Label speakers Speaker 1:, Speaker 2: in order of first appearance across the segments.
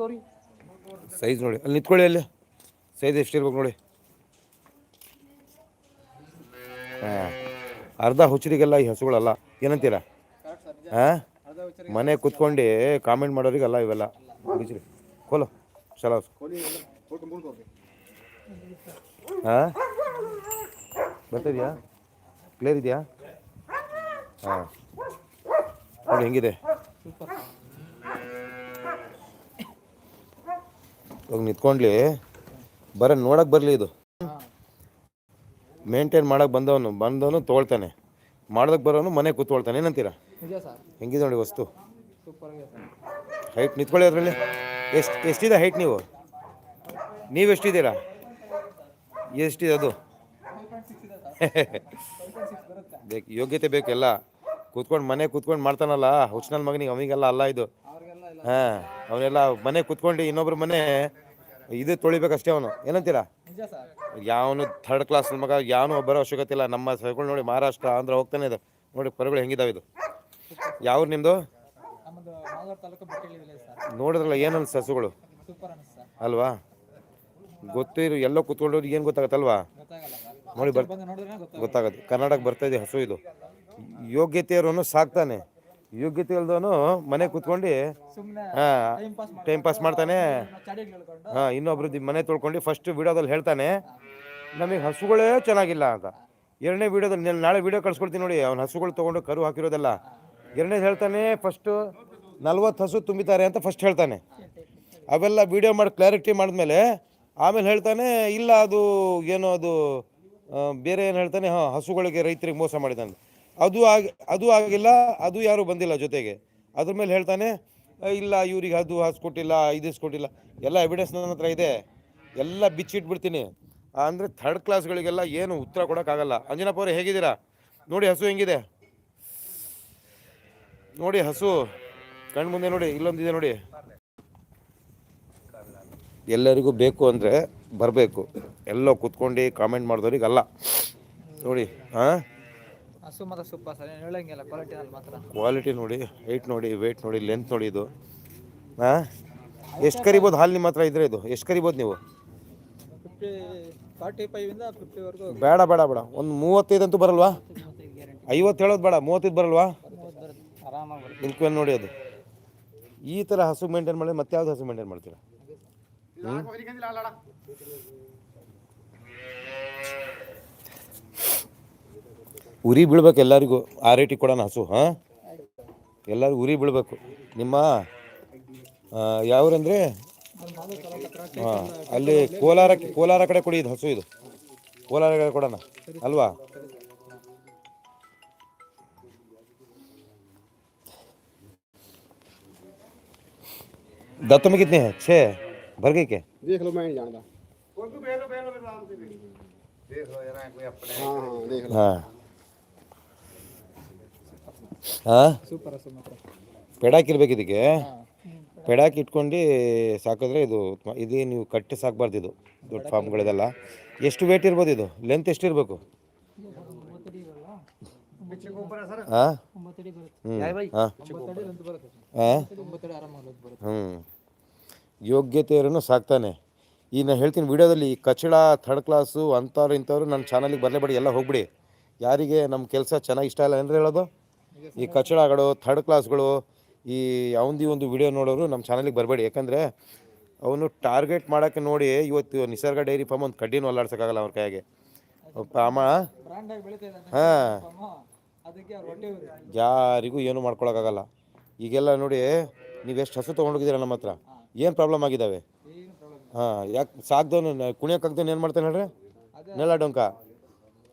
Speaker 1: ತೋರಿ.
Speaker 2: ಸೈಜ್ ನೋಡಿ. ಅಲ್ಲಿ ನಿಂತ್ಕೊಳ್ಳಿ ಅಲ್ಲಿ. ಸೈಜ್ ಎಷ್ಟಿರ್ಬೇಕು ನೋಡಿ. ಹಾಂ. ಅರ್ಧ ಹುಚ್ಚರಿಗೆಲ್ಲ ಈ ಹಸುಗಳಲ್ಲ. ಏನಂತೀರ? ಹಾಂ? ಮನೆ ಕುತ್ಕೊಂಡು ಕಾಮೆಂಟ್ ಮಾಡೋರಿಗೆಲ್ಲ ಇವೆಲ್ಲ. ಬಿಚ್ರಿ ಕೋಲು. ಚಲೋ. ಹಾಂ? ಬರ್ತಿದ್ಯಾ? ಕ್ಲಿಯರ್ ಇದೆಯಾ? ಹಾಂ. ನೋಡಿ, ಹೆಂಗಿದೆ? ಇವಾಗ ನಿಂತ್ಕೊಂಡ್ಲಿ ಬರ ನೋಡಕ್ ಬರಲಿ ಇದು. ಮೇಂಟೈನ್ ಮಾಡಕ್ ಬಂದವನು ಬಂದವನು ತೊಗೊಳ್ತಾನೆ ಮಾಡೋದಕ್ಕೆ ಬರೋನು ಮನೆ ಕೂತ್ಕೊಳ್ತಾನೆ ಏನಂತೀರಾ? ಹೆಂಗಿದೆ ನೋಡಿ ವಸ್ತು. ಹೈಟ್ ನಿಂತ್ಕೊಳ್ಳಿ ಅದರಲ್ಲಿ. ಎಷ್ಟು ಎಷ್ಟಿದೆ ಹೈಟ್ ನೀವು? ನೀವು ಎಷ್ಟಿದ್ದೀರಾ ಎಷ್ಟಿದೆ ಅದು? ಬೇಕು ಯೋಗ್ಯತೆ ಬೇಕೆಲ್ಲ ಕೂತ್ಕೊಂಡು ಮನೆ ಕೂತ್ಕೊಂಡು ಮಾಡ್ತಾನಲ್ಲ ಹುಚ್ಚನಲ್ ಮಗನಿಗೆ ಅವನಿಗೆಲ್ಲ ಅಲ್ಲ ಇದು. ಹಾಂ ಅವನೆಲ್ಲ ಮನೆ ಕುತ್ಕೊಂಡು ಇನ್ನೊಬ್ರ ಮನೆ ಇದು ತೊಳಿಬೇಕಷ್ಟೇ ಅವನು. ಏನಂತೀರಾ? ಯಾವನು ಥರ್ಡ್ ಕ್ಲಾಸ್ ಮಗ ಯಾವನು ಬರೋ ಅವಶ್ಯಕತೆ ಇಲ್ಲ ನಮ್ಮ ಸೈಕಲ್ ನೋಡಿ ಮಹಾರಾಷ್ಟ್ರ ಆಂಧ್ರ ಹೋಗ್ತಾನೆ ಇದು. ನೋಡಿ ಪರಗಳು ಹೆಂಗಿದಾವೆ ಇದು. ಯಾವ
Speaker 1: ಸರ್.
Speaker 2: ನೋಡಿದ್ರಲ್ಲ ಏನು ಅನ್ಸ ಹಸುಗಳು ಅಲ್ವಾ? ಗೊತ್ತಿರು ಎಲ್ಲೋ ಕೂತ್ಕೊಂಡವ್ರು ಏನು ಗೊತ್ತಾಗತ್ತಲ್ವಾ? ನೋಡಿ ಬರ್ ಗೊತ್ತಾಗತ್ತೆ. ಕರ್ನಾಟಕ ಬರ್ತಾ ಇದೆ ಹಸು ಇದು. ಯೋಗ್ಯತೆ ಇರೋನು ಸಾಕ್ತಾನೆ. ಯೋಗ್ಯತೆ ಇಲ್ದವನು ಮನೆ ಕುತ್ಕೊಂಡು
Speaker 1: ಟೈಮ್ ಪಾಸ್
Speaker 2: ಮಾಡ್ತಾನೆ. ಹಾ ಇನ್ನೊಬ್ರು ಮನೆ ತೊಳ್ಕೊಂಡು ಫಸ್ಟ್ ವಿಡಿಯೋದಲ್ಲಿ ಹೇಳ್ತಾನೆ ನಮಗೆ ಹಸುಗಳೇ ಚೆನ್ನಾಗಿಲ್ಲ ಅಂತ. ಎರಡನೇ ವಿಡಿಯೋದಲ್ಲಿ ನಾಳೆ ವಿಡಿಯೋ ಕಳ್ಸ್ಕೊಡ್ತೀನಿ ನೋಡಿ ಅವ್ನ ಹಸುಗಳು ತೊಗೊಂಡು ಕರು ಹಾಕಿರೋದೆಲ್ಲ. ಎರಡನೇದು ಹೇಳ್ತಾನೆ ಫಸ್ಟು ನಲ್ವತ್ತು ಹಸು ತುಂಬಿತಾರೆ ಅಂತ ಫಸ್ಟ್ ಹೇಳ್ತಾನೆ. ಅವೆಲ್ಲ ವಿಡಿಯೋ ಮಾಡಿ ಕ್ಲಾರಿಟಿ ಮಾಡಿದ್ಮೇಲೆ ಆಮೇಲೆ ಹೇಳ್ತಾನೆ ಇಲ್ಲ ಅದು ಏನೋ ಅದು ಬೇರೆ ಏನು ಹೇಳ್ತಾನೆ ಹಾಂ ಹಸುಗಳಿಗೆ ರೈತರಿಗೆ ಮೋಸ ಮಾಡಿದ್ದಾನೆ. ಅದು ಆಗಿ, ಅದು ಆಗಿಲ್ಲ, ಅದು ಯಾರೂ ಬಂದಿಲ್ಲ ಜೊತೆಗೆ. ಅದ್ರ ಮೇಲೆ ಹೇಳ್ತಾನೆ ಇಲ್ಲ, ಇವ್ರಿಗೆ ಅದು ಹಾಸ್ಕೊಟ್ಟಿಲ್ಲ, ಇದು ಹಸು ಕೊಟ್ಟಿಲ್ಲ ಎಲ್ಲ ಎವಿಡೆನ್ಸ್ ನನ್ನ ಹತ್ರ ಇದೆ. ಎಲ್ಲ ಬಿಚ್ಚಿಟ್ಬಿಡ್ತೀನಿ. ಅಂದರೆ ಥರ್ಡ್ ಕ್ಲಾಸ್ಗಳಿಗೆಲ್ಲ ಏನು ಉತ್ತರ ಕೊಡೋಕ್ಕಾಗಲ್ಲ. ಅಂಜನಪ್ಪ ಅವರೇ, ಹೇಗಿದ್ದೀರಾ? ನೋಡಿ ಹಸು ಹೆಂಗಿದೆ? ನೋಡಿ ಹಸು ಕಣ್ಣು ಮುಂದೆ ನೋಡಿ, ಇಲ್ಲೊಂದಿದೆ ನೋಡಿ. ಎಲ್ಲರಿಗೂ ಬೇಕು ಅಂದರೆ ಬರಬೇಕು. ಎಲ್ಲೋ ಕುತ್ಕೊಂಡು ಕಾಮೆಂಟ್ ಮಾಡಿದವ್ರಿಗೆ ಅಲ್ಲ ನೋಡಿ, ಹಾಂ?
Speaker 1: ಹಸು ಮಾತ್ರ ಸೂಪರ್ ಸರ್ ಏನು ಹೇಳಂಗಿಲ್ಲ ಕ್ವಾಲಿಟಿನಲ್ಲಿ ಮಾತ್ರ.
Speaker 2: ಕ್ವಾಲಿಟಿ ನೋಡಿ ಹೈಟ್ ನೋಡಿ ವೆಯ್ಟ್ ನೋಡಿ ಲೆಂತ್ ನೋಡಿ ಇದು. ಹಾಂ? ಎಷ್ಟು ಕರಿಬೋದು ಹಾಲು ನಿಮ್ಮ ಹತ್ರ ಇದ್ರೆ ಇದು? ಎಷ್ಟು ಕರಿಬೋದು ನೀವು?
Speaker 1: ಫಿಫ್ಟಿ ಫಾರ್ಟಿ ಫೈವಿಂದ ಫಿಫ್ಟಿವರೆಗೂ
Speaker 2: ಬೇಡ ಬೇಡ ಬೇಡ. ಒಂದು ಮೂವತ್ತೈದು ಅಂತೂ ಬರಲ್ವಾ? ಐವತ್ತು ಹೇಳೋದು ಬೇಡ ಮೂವತ್ತೈದು ಬರಲ್ವಾ?
Speaker 1: ಆರಾಮಾಗಿ ಬರುತ್ತೆ
Speaker 2: ನಿಲ್ಕೊಂಡು ನೋಡಿ ಅದು. ಈ ಥರ ಹಸು ಮೇಂಟೈನ್ ಮಾಡಿ ಮತ್ತೆ ಯಾವ್ದು ಹಸು ಮೇಂಟೈನ್ ಮಾಡ್ತೀರಾ? ಹ್ಮ್? ಉರಿ ಬೀಳ್ಬೇಕು ಎಲ್ಲರಿಗೂ ಆ ರೇಟಿಗೆ ಕೊಡೋಣ ಹಸು ಹಾಂ ಎಲ್ಲರಿಗೂ ಉರಿ ಬೀಳ್ಬೇಕು ನಿಮ್ಮ ಯಾವ್ರಂದ್ರೆ ಹಾಂ ಅಲ್ಲಿ ಕೋಲಾರ ಕೋಲಾರ ಕಡೆ ಕೊಡಿ ಇದು ಹಸು ಇದು ಕೋಲಾರ ಕಡೆ ಕೊಡೋಣ ಅಲ್ವಾ दांतों में कितने हैं छः भर गई क्या
Speaker 3: देख लो मैं नहीं जानता हाँ हाँ देख लो
Speaker 2: हाँ ಹಾಂ
Speaker 1: ಸೂಪರ್
Speaker 2: ಇರ್ಬೇಕು ಇದಕ್ಕೆ. ಪೆಡಾಕಿ ಇಟ್ಕೊಂಡು ಸಾಕಿದ್ರೆ ಇದು ಇದೇ ಇದು ನೀವು ಕಟ್ಟಿ ಸಾಕಬಾರ್ದು ಇದು. ದೊಡ್ಡ ಫಾರ್ಮ್ಗಳಿದೆಲ್ಲ ಎಷ್ಟು ವೇಟ್ ಇರ್ಬೋದು ಇದು? ಲೆಂತ್
Speaker 1: ಎಷ್ಟು
Speaker 2: ಇರಬೇಕು? ಹಾಂ ಹ್ಞೂ ಯೋಗ್ಯತೆ ಇರೋನು ಸಾಕ್ತಾನೆ. ಈಗ ನಾನು ಹೇಳ್ತೀನಿ ವಿಡಿಯೋದಲ್ಲಿ ಕಚಡ ಥರ್ಡ್ ಕ್ಲಾಸು ಅಂಥವ್ರು ಇಂಥವ್ರು ನನ್ನ ಚಾನಲಿಗೆ ಬರಲೇಬೇಡಿ ಎಲ್ಲ ಹೋಗ್ಬಿಡಿ. ಯಾರಿಗೆ ನಮ್ಮ ಕೆಲಸ ಚೆನ್ನಾಗಿ ಇಷ್ಟ ಇಲ್ಲ ಅಂದರೆ ಹೇಳೋದು? ಈ ಕಚಡಗಳು ಥರ್ಡ್ ಕ್ಲಾಸ್ಗಳು ಈ ಅವಂದಿ ಒಂದು ವಿಡಿಯೋ ನೋಡೋರು ನಮ್ಮ ಚಾನಲಿಗೆ ಬರಬೇಡಿ. ಯಾಕಂದರೆ ಅವನು ಟಾರ್ಗೆಟ್ ಮಾಡೋಕ್ಕೆ ನೋಡಿ ಇವತ್ತು ನಿಸರ್ಗ ಡೈರಿ ಫಾರ್ಮ್ ಒಂದು ಕಡ್ಡಿನೂ ಅಲ್ಲಾಡ್ಸೋಕ್ಕಾಗಲ್ಲ ಅವ್ರ ಕೈಯಾಗೆ. ಅಮ್ಮ ಹಾಂ. ಯಾರಿಗೂ ಏನು ಮಾಡ್ಕೊಳಕ್ಕಾಗಲ್ಲ. ಈಗೆಲ್ಲ ನೋಡಿ ನೀವು ಎಷ್ಟು ಹಸು ತೊಗೊಂಡೋಗಿದ್ದೀರ ನಮ್ಮ ಹತ್ರ? ಏನು ಪ್ರಾಬ್ಲಮ್ ಆಗಿದ್ದಾವೆ? ಹಾಂ ಯಾಕೆ ಸಾಕ್ದವನು ಕುಣಿಯೋಕ್ಕಾಗ್ದವನು ಏನು ಮಾಡ್ತಾನೆ ಹೇಳ್ರಿ? ನೆಲ ಡೊಂಕ.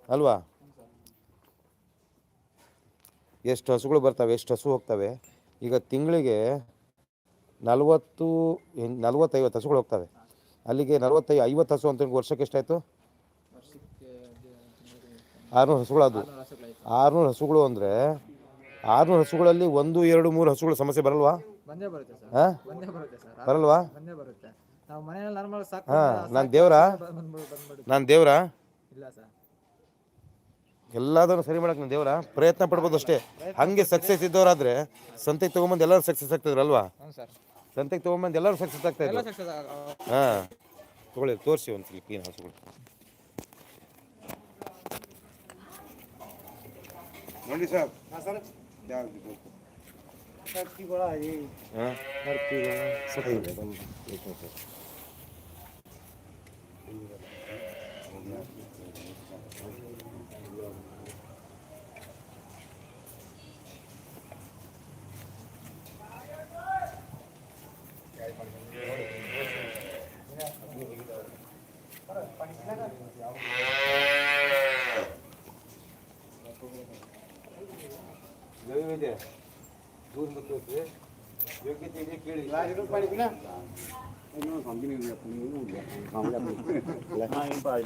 Speaker 2: ಅಲ್ವಾ? ಎಷ್ಟು ಹಸುಗಳು ಬರ್ತವೆ ಎಷ್ಟು ಹಸು ಹೋಗ್ತವೆ ಈಗ ತಿಂಗಳಿಗೆ ನಲ್ವತ್ತು ನಲ್ವತ್ತೈವತ್ತು ಹಸುಗಳು ಹೋಗ್ತವೆ. ಅಲ್ಲಿಗೆ ನಲ್ವತ್ತೈ ಐವತ್ತು ಹಸು ಅಂತ ವರ್ಷಕ್ಕೆ ಎಷ್ಟಾಯಿತು? ಆರುನೂರು ಹಸುಗಳು
Speaker 1: ಅದು.
Speaker 2: ಆರುನೂರು ಹಸುಗಳು ಅಂದರೆ ಆರುನೂರು ಹಸುಗಳಲ್ಲಿ ಒಂದು ಎರಡು ಮೂರು ಹಸುಗಳು ಸಮಸ್ಯೆ ಬರಲ್ವಾ? ಹಾಂ? ಬರಲ್ವಾ? ಹಾಂ ನಾನು ದೇವ್ರಾ? ನಾನು ದೇವ್ರಾ?
Speaker 1: ಇಲ್ಲ ಸರ್.
Speaker 2: ಎಲ್ಲದನ್ನು ಸರಿ ಮಾಡಕ್ಕೆ ನಾನು ದೇವರ ಪ್ರಯತ್ನ ಪಡ್ಬೋದು ಅಷ್ಟೇ. ಹಂಗೆ ಸಕ್ಸಸ್ ಇದ್ದವರಾದ್ರೆ ಸಂತೆಗೆ ತೊಗೊಂಬಂದು ಎಲ್ಲರೂ ಸಕ್ಸಸ್ ಆಗ್ತಿದ್ರು ಅಲ್ವಾ
Speaker 1: ಹ್ಞೂ ಸರ್.
Speaker 2: ಸಂತೆಗೆ ತೊಗೊಂಬಂದು ಎಲ್ಲರೂ ಸಕ್ಸಸ್ ಆಗ್ತಾ
Speaker 1: ಎಲ್ಲ
Speaker 2: ಇದ್ರು ಹಾಂ. ತಗೊಳ್ಳಿ ತೋರಿಸಿ ಒಂದು ಸಲ ಕ್ಲೀನ್ ಹಸುಗಳು ನೋಡಿ ಸರ್. ಹಾಂ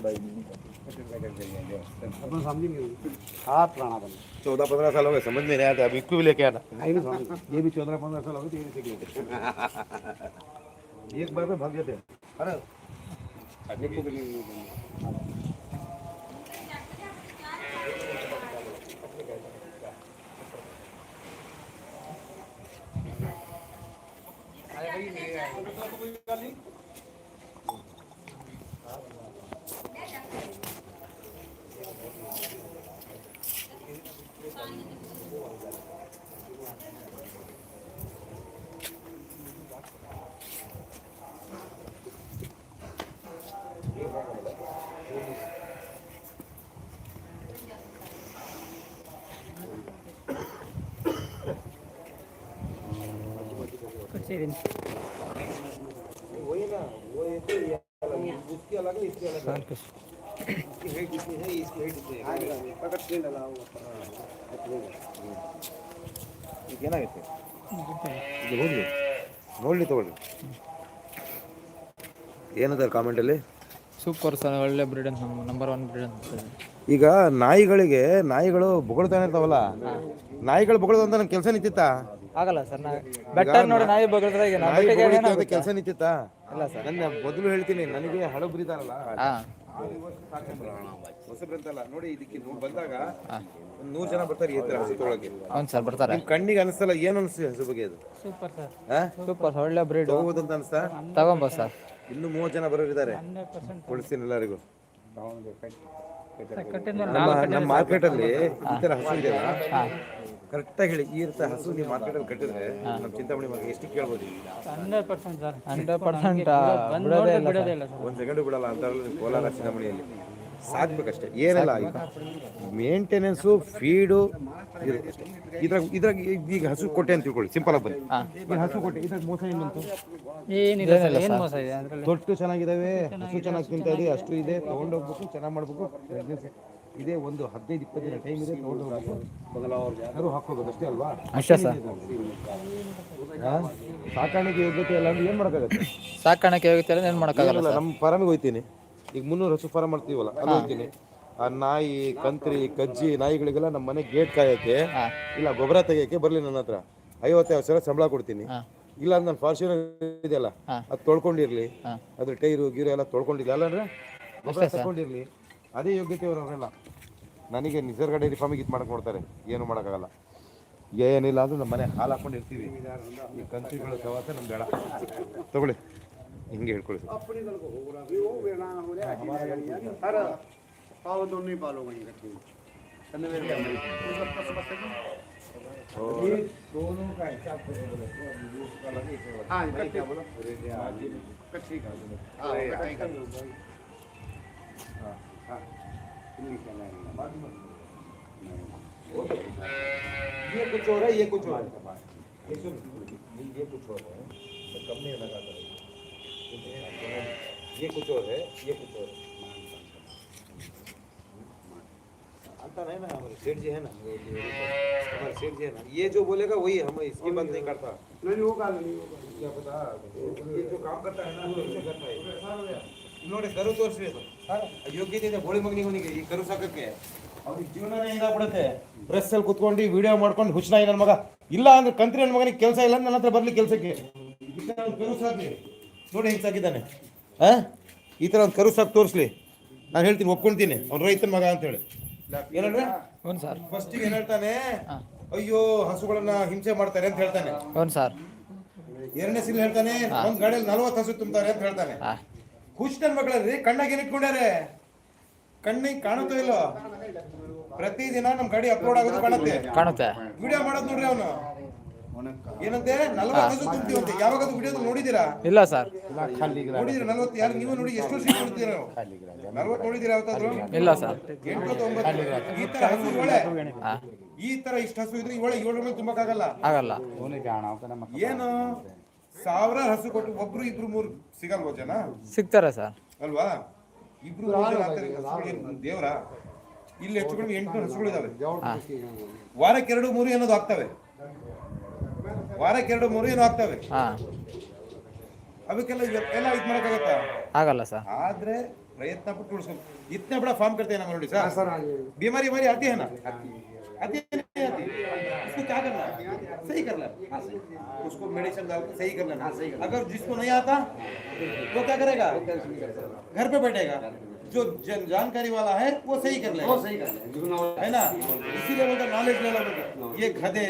Speaker 3: भाई अपन समझ नहीं हाथ पुराना बन
Speaker 2: चौदह पंद्रह साल हो गए समझ में नहीं आता अभी इसको भी लेके आना
Speaker 3: नहीं समझ। ये भी चौदह पंद्रह साल हो गए लेते
Speaker 2: एक बार में भाग जाते हैं
Speaker 3: अरे देखो भी नहीं
Speaker 2: वही ना वो ये
Speaker 3: हुआ
Speaker 2: ಈಗ ಏನಾಗೈತೆ ಇದು ಹೋಗ್ಲಿ ನೋಡ್ಲಿ ತಗೊಳ್ಳಿ ಏನದ ಕಾಮೆಂಟಲ್ಲಿ
Speaker 1: ಸೂಪರ್ ಸರ್ ಒಳ್ಳೆ ಬ್ರೀಡ್ ಅಂತ ನಂಬರ್ ಒನ್ ಬ್ರೀಡ್ ಅಂತ
Speaker 2: ಈಗ ನಾಯಿಗಳಿಗೆ ನಾಯಿಗಳು ಬೊಗಳ್ತಾನೆ ಇರ್ತಾವಲ್ಲ? ನಾಯಿಗಳು ಬೊಗಳೋದು ಅಂತ ನನ್ನ ಕೆಲಸ ನಿಂತಿತ್ತಾ?
Speaker 1: ಆಗಲ್ಲ ಸರ್ ನಾ ಬೆಟ್ಟರ್ ನೋಡಿ ನಾಯಿ ಬಗಳಿದ್ರೆ ಈಗ
Speaker 2: ನಾಯಿ ಕೆಲಸ ನಿಂತಿತ್ತಾ?
Speaker 1: ಇಲ್ಲ ಸರ್.
Speaker 2: ನನ್ನ ಮೊದಲು ಹೇಳ್ತೀನಿ ನನಗೆ ಹಳಬ್ರಿದಾರಲ್ಲ ಹೊಸಬ್ರಂತಲ್ಲ ನೋಡಿ ಇದಕ್ಕೆ ನೀವು ಬಂದಾಗ ಒಂದು ನೂರು ಜನ ಬರ್ತಾರೆ ತೊಗೊಳಕ್ಕೆ.
Speaker 1: ಸರ್ ಬರ್ತಾರೆ.
Speaker 2: ನಿಮ್ಮ ಕಣ್ಣಿಗೆ ಅನಿಸ್ತಲ್ಲ ಏನು ಅನಿಸ್ತು ಹಸು ಬಗ್ಗೆ ಅದು?
Speaker 1: ಸೂಪರ್ ಸರ್ ಸೂಪರ್ ಒಳ್ಳೆ ಬ್ರೀಡ್
Speaker 2: ತಗೋಬೋದು ಅಂತ ಅನಿಸ್ತಾ?
Speaker 1: ತಗೊಂಬ ಸರ್
Speaker 2: ಇನ್ನು ಮೂವತ್ತು ಜನ ಬರೋರಿದ್ದಾರೆ. ಕೊಡಿಸ್ತೀನಿ ಎಲ್ಲರಿಗೂ. ನಮ್ಮ ನಮ್ಮ ಮಾರ್ಕೆಟ್ ಅಲ್ಲಿ ಈ ತರ ಹಸು ಇದೆಯಲ್ಲ? ಕರೆಕ್ಟ್ ಆಗಿ ಹೇಳಿ ಈ ರೀತಿ ಹಸು ನೀವು ಮಾರ್ಕೆಟಲ್ಲಿ ಕಟ್ಟಿದ್ರೆ ನಮ್ಮ ಚಿಂತಾಮಣಿ ಮಗ ಎಷ್ಟು ಕೇಳ್ಬೋದು?
Speaker 1: Hundred percent sir. Hundred percent ಬಿಡೋದೇ ಇಲ್ಲ
Speaker 2: ಒಂದ್ ಸೆಕೆಂಡ್ ಬಿಡಲ್ಲ ಅಂತ ಕೋಲಾರ ಚಿಂತಾಮಣಿಯಲ್ಲಿ. ಸಾಕ್ಬೇಕಷ್ಟೇ. ಏನಿಲ್ಲ ಈಗ ಮೇಂಟೆನೆನ್ಸು ಫೀಡು ಇದ್ರಾಗ ಇದ್ರಾಗ ಈಗ ಹಸು ಕೊಟ್ಟೆ ಅಂತ ತಿಳ್ಕೊಳ್ಳಿ ಸಿಂಪಲ್ ಆಗಿ ಬನ್ನಿ ಹಸು ಕೊಟ್ಟೆ ಇದ್ರಾಗ ಮೋಸ ಏನು ಬಂತು?
Speaker 1: ಏನಿಲ್ಲ ಸರ್ ಏನು ಮೋಸ ಇದೆ? ಅದ್ರಲ್ಲಿ
Speaker 2: ತೊಟ್ಟು ಚೆನ್ನಾಗಿದಾವೆ ಹಸು ಚೆನ್ನಾಗಿ ತಿಂತಾ ಇದೆ ಅಷ್ಟು ಇದೆ ತಗೊಂಡೋಗ್ಬೇಕು ಚೆನ್ನಾಗಿ ಮಾಡ್ಬೇಕು. ಇದೇ ಒಂದು ಹದಿನೈದು ಇಪ್ಪತ್ತು ದಿನ ಟೈಮ್ ಇದೆ ತಗೊಂಡು ಕರು ಹಾಕೋಬೇಕು ಅಷ್ಟೇ ಅಲ್ವಾ?
Speaker 1: ಅಷ್ಟೇ ಸರ್.
Speaker 2: ಸಾಕಾಣಿಕೆ ಯೋಗ್ಯತೆ ಇಲ್ಲ ಅಂದ್ರೆ ಏನ್ ಮಾಡೋಕ್ಕಾಗತ್ತೆ?
Speaker 1: ಸಾಕಾಣಿಕೆ ಯೋಗ್ಯತೆ ಏನು ಮಾಡೋಕ್ಕಾಗಲ್ಲ
Speaker 2: ನಮ್ಮ ಫಾರಮಿಗೆ ಹೋಗ್ತೀನಿ. ಈಗ ಮುನ್ನೂರು ಹಸು ಫಾರಂ ಮಾಡ್ತೀವಲ್ಲ ಅಲ್ಲಿ ಹೋಗ್ತೀನಿ. ಆ ನಾಯಿ ಕಂತ್ರಿ ಕಜ್ಜಿ ನಾಯಿಗಳಿಗೆಲ್ಲ ನಮ್ಮ ಮನೆ ಗೇಟ್ ಕಾಯಕ್ಕೆ. ಇಲ್ಲ ಗೊಬ್ಬರ ತೆಗಿಯಕ್ಕೆ ಬರ್ಲಿ ನನ್ನ ಹತ್ರ. ಐವತ್ತೈದು ಸಾವಿರ ಸಂಬಳ ಕೊಡ್ತೀನಿ. ಇಲ್ಲ ಅಂದ್ರೆ ನನ್ನ ಫಾರ್ಚುನರ್ ಇದೆಯಲ್ಲ ಅದು ತೊಳ್ಕೊಂಡಿರ್ಲಿ. ಅದ್ರ ಟೈರು ಗೀರು ಎಲ್ಲ ತೊಳ್ಕೊಂಡಿರ್ಲಿ. ಅಲ್ಲ ಅಂದ್ರೆ ತಗೊಂಡಿರ್ಲಿ ಅದೇ ಯೋಗ್ಯತೆ ಅವರೆಲ್ಲ ನನಗೆ ನಿಸರ್ಗ ಡೈರಿ ಫಾರ್ಮಿಗೆ ಇದು ಮಾಡಕ್ ನೋಡ್ತಾರೆ. ಏನು ಮಾಡೋಕ್ಕಾಗಲ್ಲ. ಏನಿಲ್ಲ ಅಂದ್ರೆ ನಮ್ಮ ಮನೆ ಹಾಲು ಹಾಕೊಂಡು ಇರ್ತೀವಿ. ಈ ಕಂತಿಗಳ ಸವಾಸ ನಮ್ ಬೇಡ. ತಗೊಳ್ಳಿ. ಹಿಂಗೆ ಹೇಳ್ಕೊಳ್ಳಿ. ಸರ್
Speaker 3: ये कुछ हो रहा है ये कुछ हो रहा है।
Speaker 2: ये कुछ हो रहा है तो कम नहीं लगा लगाता ये कुछ और है ये कुछ और आता नहीं ना हमारे सेठ जी है ना हमारे सेठ जी है ना ये जो बोलेगा वही हम इसकी बंद नहीं करता।
Speaker 3: नहीं होगा नहीं होगा
Speaker 2: क्या पता ये जो काम करता है ना वो करता है। ನೋಡಿ ಕರು ತೋರಿಸ್ರಿ ಅದು. ಯೋಗ್ಯತೆ ಇದೆ ಗೋಳಿ ಮಗನಿಗೆ ಅವನಿಗೆ ಈ ಕರು ಸಾಕಕ್ಕೆ. ಅವ್ರಿಗೆ ಜೀವನನೇ ಇದಾಗ್ಬಿಡುತ್ತೆ. ಡ್ರೆಸ್ ಅಲ್ಲಿ ಕುತ್ಕೊಂಡು ವಿಡಿಯೋ ಮಾಡ್ಕೊಂಡು ಹುಚ್ಚನ ನನ್ನ ಮಗ. ಇಲ್ಲ ಅಂದ್ರೆ ಕಂತ್ರಿ ನನ್ನ ಮಗನಿಗೆ ಕೆಲಸ ಇಲ್ಲ ನನ್ನ ಹತ್ರ ಬರ್ಲಿ ಕೆಲಸಕ್ಕೆ. ಈ ಥರ ಕರು ಸಾಕಿ ನೋಡಿ ಹೆಂಗ್ ಸಾಕಿದ್ದಾನೆ. ಆ? ಈ ತರ ಒಂದು ಕರು ಸಾಕು ತೋರಿಸ್ಲಿ. ನಾನು ಹೇಳ್ತೀನಿ ಒಪ್ಕೊಂತೀನಿ. ಅವ್ನ ರೈತನ ಮಗ ಅಂತ ಹೇಳಿ ಏನಂದ್ರೆ
Speaker 1: ಸರ್.
Speaker 2: ಫಸ್ಟಿಗೆ ಏನ್ ಹೇಳ್ತಾನೆ? ಅಯ್ಯೋ ಹಸುಗಳನ್ನ ಹಿಂಸೆ ಮಾಡ್ತಾರೆ ಅಂತ ಹೇಳ್ತಾನೆ.
Speaker 1: ಹ್ಞೂ ಸರ್.
Speaker 2: ಎರಡನೇ ಸಿಲ್ ಹೇಳ್ತಾನೆ ಒಂದ್ ಗಾಡಿಯಲ್ಲಿ ನಲ್ವತ್ತು ಹಸು ತುಂಬ್ತಾರೆ ಅಂತ ಹೇಳ್ತಾನೆ.
Speaker 1: ಹಾ
Speaker 2: ಖುಷ್ ನನ್ ಮಕ್ಕಳಲ್ಲಿ ಕಣ್ಣಾಗ ಏನ್ ಇಟ್ಕೊಂಡಾರೆ ಕಣ್ಣಿಗೆ ಕಾಣುತ್ತೋ ಇಲ್ಲೋ? ಪ್ರತಿದಿನ ನಮ್ ಗಾಡಿ ಅಪ್ಲೋಡ್ ಆಗೋದು ಕಾಣುತ್ತೆ.
Speaker 1: ಕಾಣುತ್ತೆ.
Speaker 2: ವಿಡಿಯೋ ಮಾಡೋದ್ ನೋಡ್ರಿ ಅವನು. ಏನಂತೆ? ನಲ್ವತ್ತು ತುಂಬ್ತೀವಿ ಅಂತ. ಯಾವಾಗ ವಿಡಿಯೋ ನೋಡಿದೀರಾ
Speaker 1: ಇಲ್ಲ ಸರ್.
Speaker 2: ನೋಡಿದಿರ ನಲ್ವತ್ತು ಯಾರು ನೀವು ನೋಡಿ ಎಷ್ಟು ವರ್ಷ ನೋಡ್ತೀರ ನೀವು? ನಲ್ವತ್ತು ನೋಡಿದ್ದೀರಾ ಯಾವತ್ತಾದ್ರು?
Speaker 1: ಇಲ್ಲ ಸರ್.
Speaker 2: ಎಂಟು ಈ ತರ ಹಸು ಒಳ್ಳೆ ಈ ತರ ಇಷ್ಟು ಹಸು ಇದ್ರೆ ಇವಳೆ ಏಳು ಮೇಲೆ ತುಂಬಕ್ಕಾಗಲ್ಲ.
Speaker 1: ಆಗಲ್ಲ.
Speaker 2: ಏನು? ಸಾವಿರ ಹಸು ಕೊಟ್ಟು ಒಬ್ರು ಇಬ್ರು ಮೂರು ಸಿಗಲ್ವ ಜನ
Speaker 1: ಸಿಗ್ತಾರ ಸರ್.
Speaker 2: ಅಲ್ವಾ? ಇಬ್ರು ದೇವ್ರ? ಇಲ್ಲಿ ಹೆಚ್ಚು ಕಡಿಮೆ ಹಸುಗಳು
Speaker 1: ಹಸುಗಳಿದಾವೆ
Speaker 2: ವಾರಕ್ಕೆ ಎರಡು ಮೂರು ಏನೋದು ಆಗ್ತವೆ. ವಾರಕ್ಕೆ ಎರಡು ಮೂರು ಏನೋ ಆಗ್ತವೆ. ಅದಕ್ಕೆಲ್ಲ ಎಲ್ಲ ಇದು ಮಾಡಕ್ಕಾಗತ್ತಾ?
Speaker 1: ಆಗಲ್ಲ ಸರ್.
Speaker 2: ಆದ್ರೆ ಪ್ರಯತ್ನ ಪಟ್ಟು ಉಳಿಸ್ಕೊಂಡು ಇತ್ತ ಬಿಡ ಫಾರ್ಮ್ ಕಟ್ತೇನೆ ನೋಡಿ ಸರ್. ಬಿಮಾರಿ ಮಾರಿ ಅತಿ ಹಣ ಅತಿ ಅತಿ उसको क्या करना है सही करना है उसको मेडिसिन डाल के सही करना है अगर जिसको नहीं आता वो क्या करेगा घर पे बैठेगा जो जन जानकारी वाला है वो सही कर लेगा है ना इसीलिए बोलते नॉलेज ले लो बोलते ये गधे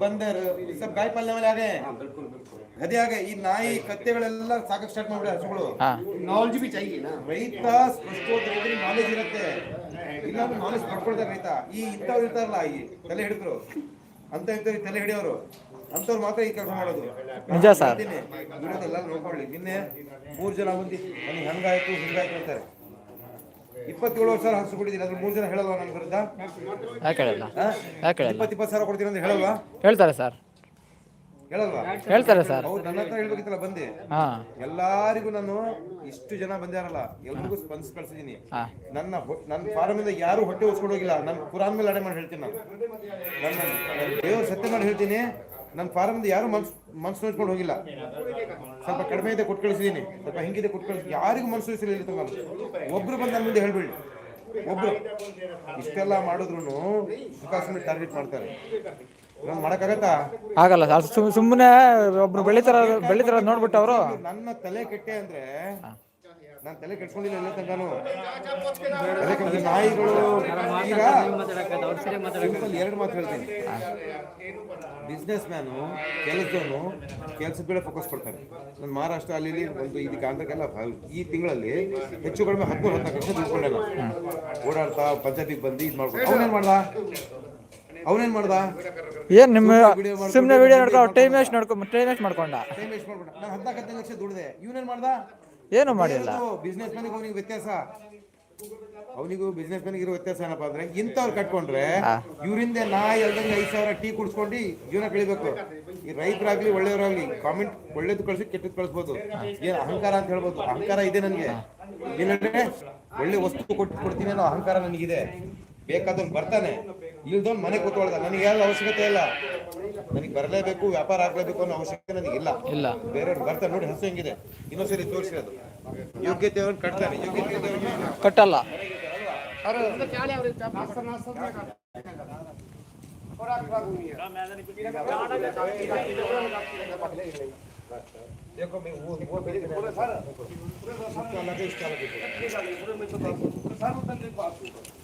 Speaker 2: बंदर ये सब गाय पालने वाले आ गए हैं ಗದೆ ಹಾಗೆ ಈ ನಾಯಿ ಕತ್ತೆಗಳೆಲ್ಲ ಸಾಕಕ್ಕೆ ಸ್ಟಾರ್ಟ್ ಮಾಡ್ಬಿಡ ಹಸುಗಳು
Speaker 1: ಹಾ
Speaker 3: नॉलेज भी चाहिए ना
Speaker 2: ರೈತ ಸ್ಪಷ್ಟವಾದ ರೈತರಿಗೆ ನಾಲೆಜ್ ಇರುತ್ತೆ ಇಲ್ಲ ನಾಲೆಜ್ ಪಡ್ಕೊಳ್ತಾರೆ ರೈತ ಈ ಇಂಥವ್ರು ಇರ್ತಾರಲ್ಲ ಈ ತಲೆ ಹಿಡಿದ್ರು. ಅಂತ ಇಂಥವ್ರಿಗೆ ತಲೆ ಹಿಡಿಯೋರು. ಅಂತವ್ರು ಮಾತ್ರ ಈ ಕೆಲಸ ಮಾಡೋದು.
Speaker 1: ನಿಜ ಸರ್.
Speaker 2: ವಿಡಿಯೋದೆಲ್ಲ ನೋಡ್ಕೊಳ್ಳಿ. ನಿನ್ನೆ ಮೂರು ಜನ ಬಂದು ನನಗೆ ಹಂಗಾಯ್ತು ಹಿಂಗಾಯ್ತು ಅಂತಾರೆ. ಇಪ್ಪತ್ತೇಳು ವರ್ಷ ಹಸು ಕೊಟ್ಟಿದ್ದೀನಿ ಅದ್ರ ಮೂರು ಜನ ಹೇಳಲ್ವಾ ನನ್ನ ವಿರುದ್ಧ? ಇಪ್ಪತ್ತು ಇಪ್ಪತ್ತು ಸಾವಿರ ಕೊಡ್ತೀನಿ ಅಂತ ಹೇಳಲ್ವಾ?
Speaker 1: ಹೇಳ್ತಾರೆ ಸರ್.
Speaker 2: ಹೇಳಲ್ವಾ?
Speaker 1: ಹೇಳ್ತಾರೆ ಸರ್.
Speaker 2: ಅವ್ರು ನನ್ನ ಹತ್ರ ಹೇಳ್ಬೇಕಿತ್ತಲ್ಲ ಬಂದೆ.
Speaker 1: ಹಾ.
Speaker 2: ಎಲ್ಲಾರಿಗೂ ನಾನು ಇಷ್ಟು ಜನ ಬಂದ್ಯಾರಲ್ಲ ಎಲ್ರಿಗೂ ಸ್ಪಂದಿಸಿ ಕಳ್ಸಿದೀನಿ ನನ್ನ ಹೊ- ನನ್ನ ಫಾರಂ ಇಂದ ಯಾರು ಹೊಟ್ಟೆ ಉಸ್ಕೊಂಡು ಹೋಗಿಲ್ಲ. ನನ್ನ ಕುರಾನ್ ಮೇಲೆ ಅಡೆ ಮಾಡಿ ಹೇಳ್ತೀನಿ ನಾನು. ನನ್ನ ದೇವ್ರ ಸತ್ಯ ಮಾಡಿ ಹೇಳ್ತೀನಿ. ನನ್ನ ಫಾರಂ ಇಂದ ಯಾರು ಮನ್ಸು ಮನ್ಸು ನೋಡ್ಕೊಂಡು ಹೋಗಿಲ್ಲ. ಸ್ವಲ್ಪ ಕಡಿಮೆ ಇದೆ ಕೊಟ್ಟು ಕಳಿಸಿದೀನಿ ಸ್ವಲ್ಪ ಹಿಂಗಿದೆ ಕೊಟ್ಟು ಕಳಿಸಿ ಯಾರಿಗೂ ಮನ್ಸು ಇರಲಿಲ್ಲ ತನಕ ಒಬ್ರು ಬಂದು ನನ್ನ ಮುಂದೆ ಹೇಳ್ಬೇಡಿ. ಒಬ್ರು. ಇಷ್ಟೆಲ್ಲ ಮಾಡಿದ್ರು ಟಾರ್ಗೆಟ್ ಮಾಡ್ತಾರೆ. ನಾನು ಮಾಡಕ್ಕಾಗತ್ತಾ?
Speaker 1: ಆಗಲ್ಲ ಸುಮ್ ಸುಮ್ಮನೆ ಒಬ್ರು ಬೆಳಿತಾರ ಬೆಳಿತಾರ ನೋಡ್ಬಿಟ್ಟು ಅವರು.
Speaker 2: ನನ್ನ ತಲೆ ಕೆಟ್ಟೆ ಅಂದ್ರೆ ನಾನು ತಲೆ ಕೆಟ್ಕೊಂಡಿಲ್ಲ ಎಲ್ಲ ತನಕನು ತಲೆ ಕೆಟ್ಟ ನಾಯಿಗಳು ಈಗ ಎರಡು ಮಾತು ಹೇಳ್ತೀನಿ. ಬಿಸ್ನೆಸ್ ಮ್ಯಾನು ಕೆಲಸದವನು ಕೆಲಸದ ಮೇಲೆ ಫೋಕಸ್ ಕೊಡ್ತಾರೆ. ನಾನು ಮಹಾರಾಷ್ಟ್ರ ಅಲ್ಲಿ ಒಂದು ಇದಕ್ಕೆ ಆಂಧ್ರಕ್ಕೆಲ್ಲ ಈ ತಿಂಗಳಲ್ಲಿ ಹೆಚ್ಚು ಕಡಿಮೆ ಹದಿಮೂರು ಹದಿನಾಲ್ಕು ಲಕ್ಷ ತಿಳ್ಕೊಂಡೆ ನಾನು ಓಡಾಡ್ತಾ ಪಂಚಾಯತಿಗೆ ಬಂದು ಇದು ಮಾಡ್ಕೊಂಡು ಏನು ಮಾಡ್ದ? ಅವನೇನ್ ಮಾಡ್ದ?
Speaker 1: ಏನ್ ನಿಮ್ಮ ಸುಮ್ಮನೆ ವಿಡಿಯೋ ನೋಡ್ಕೊ ಟೈಮ್ ವೇಸ್ಟ್ ನೋಡ್ಕೊ ಟೈಮ್ ವೇಸ್ಟ್ ಮಾಡ್ಕೊಂಡ.
Speaker 2: ಟೈಮ್ ವೇಸ್ಟ್ ಮಾಡ್ಬಿಟ್ಟ. ನಾನು ಹದಿನಾಲ್ಕು ಹದಿನೈದು ಲಕ್ಷ ದುಡ್ದೆ. ಇವನೇನ್ ಮಾಡ್ದ?
Speaker 1: ಏನು ಮಾಡಿಲ್ಲ.
Speaker 2: ಬಿಸ್ನೆಸ್ ಮ್ಯಾನಿಗೆ ಅವನಿಗೆ ವ್ಯತ್ಯಾಸ. ಅವನಿಗೂ ಬಿಸ್ನೆಸ್ ಮ್ಯಾನ್ ಇರೋ ವ್ಯತ್ಯಾಸ ಏನಪ್ಪ ಅಂದ್ರೆ ಇಂಥವ್ರು ಕಟ್ಕೊಂಡ್ರೆ ಇವರಿಂದ ನಾ ಎಲ್ದಂಗೆ ಐದು ಸಾವಿರ ಟೀ ಕುಡ್ಸ್ಕೊಂಡು ಜೀವನ ಕಳಿಬೇಕು. ಈ ರೈತರಾಗ್ಲಿ ಒಳ್ಳೆಯವರಾಗ್ಲಿ ಕಾಮೆಂಟ್ ಒಳ್ಳೇದು ಕಳ್ಸಿ ಕೆಟ್ಟದ್ದು ಕಳಿಸ್ಬೋದು. ಏನ್ ಅಹಂಕಾರ ಅಂತ ಹೇಳ್ಬೋದು. ಅಹಂಕಾರ ಇದೆ ನನಗೆ. ಏನಂದ್ರೆ ಒಳ್ಳೆ ವಸ್ತು ಕೊಟ್ಟು ಕೊಡ್ತೀನಿ ಅನ್ನೋ ಅಹಂಕಾರ ನನಗಿದೆ. ಬೇಕಾದವ್ನು ಬರ್ತಾನೆ. ಇಲ್ದವ್ನು ಮನೆ ಕೂತ್ಕೊಳ್ದ ನನಗೆ ಯಾವ್ದು ಅವಶ್ಯಕತೆ ಇಲ್ಲ ನನಗೆ ಬರಲೇಬೇಕು ವ್ಯಾಪಾರ ಆಗ್ಲೇಬೇಕು ಅನ್ನೋ ಅವಶ್ಯಕತೆ ನನಗಿಲ್ಲ
Speaker 1: ಇಲ್ಲ
Speaker 2: ಬೇರೆಯವ್ರು ಬರ್ತಾರೆ ನೋಡಿ ಹಸು ಹೆಂಗಿದೆ ಇನ್ನೊಂದ್ಸರಿ ತೋರಿಸಿ ಅದು ಯೋಗ್ಯತೆ ಅವ್ರನ್ನ ಕಟ್ತಾನೆ ಯೋಗ್ಯತೆ ಇದ್ದವ್ರಿಗೆ
Speaker 1: ಕಟ್ಟಲ್ಲ
Speaker 2: देखो मैं वो वो भेज रहा सर इसका अलग है इसका अलग है इसका लगा हाँ
Speaker 3: मैं बोल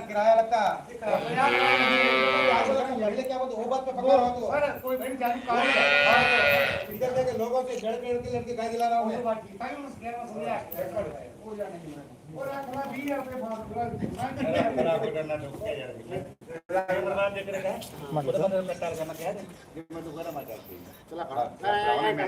Speaker 2: किराया लगता पहले क्या बोलते वो बात पे पकड़ रहा तो इधर देखे लोगों से लड़के लड़के लड़के गाय दिला रहा हूँ मैं
Speaker 3: टाइम